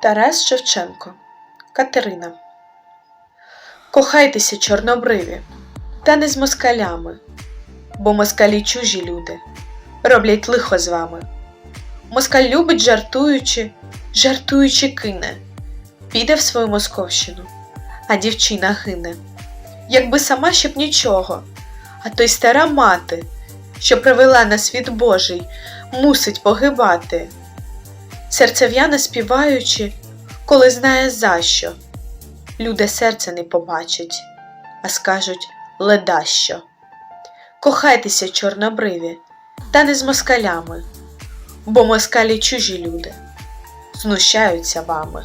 Тарас Шевченко Катерина Кохайтеся, чорнобриві, та не з москалями, бо москалі чужі люди, роблять лихо з вами. Москаль любить жартуючи, жартуючи кине, піде в свою московщину, а дівчина гине. Якби сама ще б нічого, а то й стара мати, що привела на світ Божий, мусить погибати. Серцев'яна співаючи, коли знає за що. Люди серце не побачать, а скажуть ледащо. Кохайтеся, чорнобриві, та не з москалями, бо москалі чужі люди, знущаються вами.